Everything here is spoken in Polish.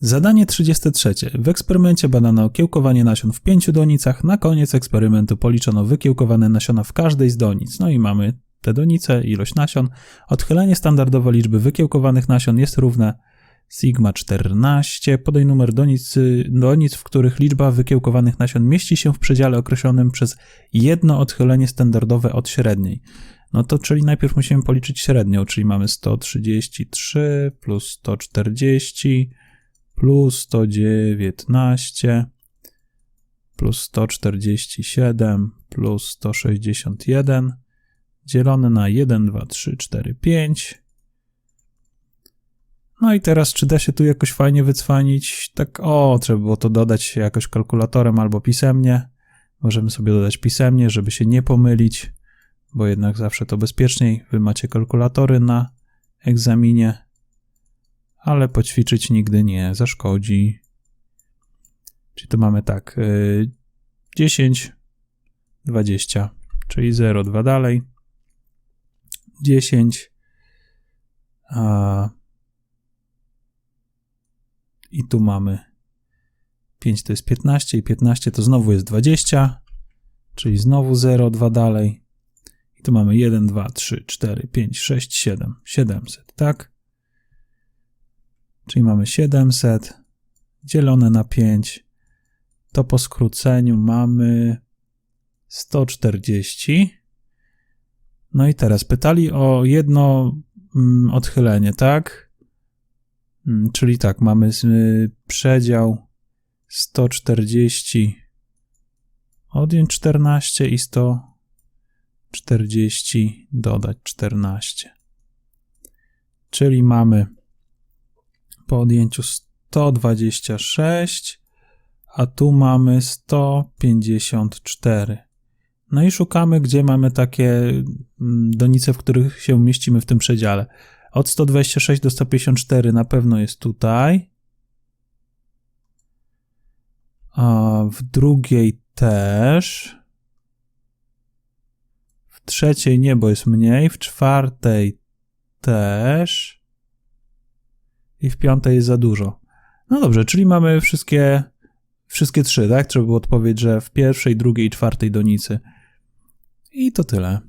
Zadanie 33. W eksperymencie badano kiełkowanie nasion w pięciu donicach. Na koniec eksperymentu policzono wykiełkowane nasiona w każdej z donic. No i mamy te donice, ilość nasion. Odchylenie standardowe liczby wykiełkowanych nasion jest równe sigma 14. Podaj numer donic, donic, w których liczba wykiełkowanych nasion mieści się w przedziale określonym przez jedno odchylenie standardowe od średniej. No to czyli najpierw musimy policzyć średnią, czyli mamy 133 plus 140 plus 119 plus 147 plus 161 dzielone na 1, 2, 3, 4, 5. No i teraz, czy da się tu jakoś fajnie wycwanić? Tak, o, trzeba było to dodać jakoś kalkulatorem albo pisemnie. Możemy sobie dodać pisemnie, żeby się nie pomylić, bo jednak zawsze to bezpieczniej. Wy macie kalkulatory na egzaminie, ale poćwiczyć nigdy nie zaszkodzi. Czyli tu mamy tak, y, 10, 20, czyli 0, 2 dalej. 10, a i tu mamy 5 to jest 15 i 15 to znowu jest 20, czyli znowu 0, 2 dalej. I tu mamy 1, 2, 3, 4, 5, 6, 7, 700, tak? Czyli mamy 700 dzielone na 5. To po skróceniu mamy 140. No i teraz pytali o jedno mm, odchylenie, tak? Mm, Czyli tak, mamy y, przedział 140 odjąć 14 i 140 dodać 14. Czyli mamy po odjęciu 126, a tu mamy 154. No i szukamy, gdzie mamy takie mm, donice, w których się mieścimy w tym przedziale. Od 126 do 154 na pewno jest tutaj. A w drugiej też. W trzeciej nie, bo jest mniej. W czwartej też. I w piątej jest za dużo. No dobrze, czyli mamy wszystkie, wszystkie trzy, tak? Trzeba było odpowiedzieć, że w pierwszej, drugiej i czwartej donicy. I to tyle.